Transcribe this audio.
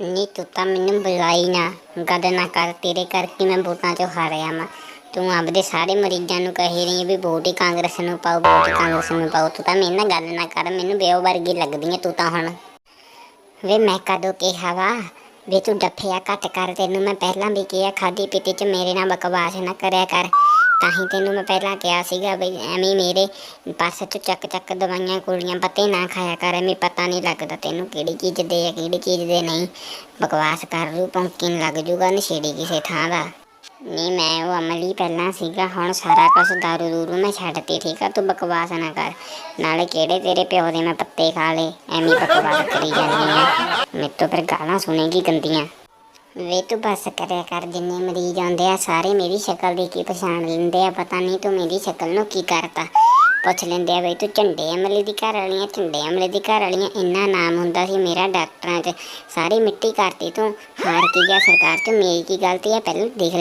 ਨੀ ਤੂੰ ਤਾਂ ਮੈਨੂੰ ਬੁਲਾਈ ਨਾ। ਗੱਲ ਨਾ ਕਰ, ਤੇਰੇ ਕਰਕੇ ਮੈਂ ਵੋਟਾਂ 'ਚੋਂ ਹਾਰਿਆ ਮੈਂ ਤੂੰ ਆਪਦੇ ਸਾਰੇ ਮਰੀਜ਼ਾਂ ਨੂੰ ਕਹਿ ਰਹੀ ਹੈ ਵੀ ਵੋਟ ਹੀ ਕਾਂਗਰਸ ਨੂੰ ਪਾਓ, ਵੋਟ ਹੀ ਕਾਂਗਰਸ ਨੂੰ ਪਾਓ। ਤੂੰ ਤਾਂ ਮੇਰੇ ਨਾਲ ਗੱਲ ਨਾ ਕਰ, ਮੈਨੂੰ ਬੇਓ ਵਰਗੀ ਲੱਗਦੀ ਹੈ ਤੂੰ ਤਾਂ ਹੁਣ। ਵੇ ਮੈਂ ਕਦੋਂ ਕਿਹਾ ਵਾ? ਵੇ ਤੂੰ ਡੱਫਿਆ ਘੱਟ ਕਰ, ਤੈਨੂੰ ਮੈਂ ਪਹਿਲਾਂ ਵੀ ਕਿਹਾ ਖਾਦੀ ਪੀਤੀ 'ਚ ਮੇਰੇ ਨਾਲ ਬਕਵਾਸ ਨਾ ਕਰਿਆ ਕਰ। ਤਾਂ ਹੀ ਤੈਨੂੰ ਮੈਂ ਪਹਿਲਾਂ ਕਿਹਾ ਸੀਗਾ ਬਈ ਐਵੇਂ ਮੇਰੇ ਪਾਸੇ ਤੋਂ ਚੱਕ ਚੱਕ ਦਵਾਈਆਂ ਗੋਲੀਆਂ ਪੱਤੇ ਨਾ ਖਾਇਆ ਕਰ, ਐਵੇਂ ਪਤਾ ਨਹੀਂ ਲੱਗਦਾ ਤੈਨੂੰ ਕਿਹੜੀ ਚੀਜ਼ ਦੇ ਆ, ਕਿਹੜੀ ਚੀਜ਼ ਦੇ ਨਹੀਂ। ਬਕਵਾਸ ਕਰ ਰੂ ਪੰਕਿਨ ਲੱਗ ਜੂਗਾ ਨਸ਼ੇੜੀ ਕਿਸੇ ਥਾਂ ਦਾ। ਨਹੀਂ, ਮੈਂ ਉਹ ਅਮਲੀ ਪਹਿਲਾਂ ਸੀਗਾ, ਹੁਣ ਸਾਰਾ ਕੁਝ ਦਾਰੂ ਦੂਰੂ ਮੈਂ ਛੱਡਤੀ, ਠੀਕ ਆ? ਤੂੰ ਬਕਵਾਸ ਨਾ ਕਰ। ਨਾਲੇ ਕਿਹੜੇ ਤੇਰੇ ਪਿਓ ਦੇ ਮੈਂ ਪੱਤੇ ਖਾ ਲੇ ਐਵੇਂ ਬਕਵਾਸ ਕਰੀ ਜਾਂਦੀ ਆ। ਮੇਰੇ ਤੋਂ ਫਿਰ ਗਾਲਾਂ ਸੁਣੇਗੀ ਗੰਦੀਆਂ। ਵੇ ਤੂੰ ਬਸ ਕਰਿਆ ਕਰ, ਜਿੰਨੇ ਮਰੀਜ਼ ਆਉਂਦੇ ਆ, ਸਾਰੇ ਮੇਰੀ ਸ਼ਕਲ ਦੀ ਕੀ ਪਛਾਣ ਲੈਂਦੇ ਆ, ਪਤਾ ਨਹੀਂ ਤੂੰ ਮੇਰੀ ਸ਼ਕਲ ਨੂੰ ਕੀ ਕਰਤਾ। ਪੁੱਛ ਲੈਂਦੇ ਆ ਬਈ ਤੂੰ ਝੰਡੇ ਅਮਲੇ ਦੀ ਘਰ ਵਾਲੀਆਂ ਝੰਡੇ ਅਮਲੇ ਦੀ ਘਰ ਵਾਲੀਆਂ ਇੰਨਾ ਨਾਮ ਹੁੰਦਾ ਸੀ ਮੇਰਾ ਡਾਕਟਰਾਂ 'ਚ। ਸਾਰੀ ਮਿੱਟੀ ਕਰਤੀ ਤੂੰ, ਹਾਰ ਕੇ ਗਿਆ ਸਰਕਾਰ 'ਚ, ਮੇਰੀ ਕੀ ਗਲਤੀ ਆ, ਪਹਿਲਾਂ ਦੇਖ ਲੈ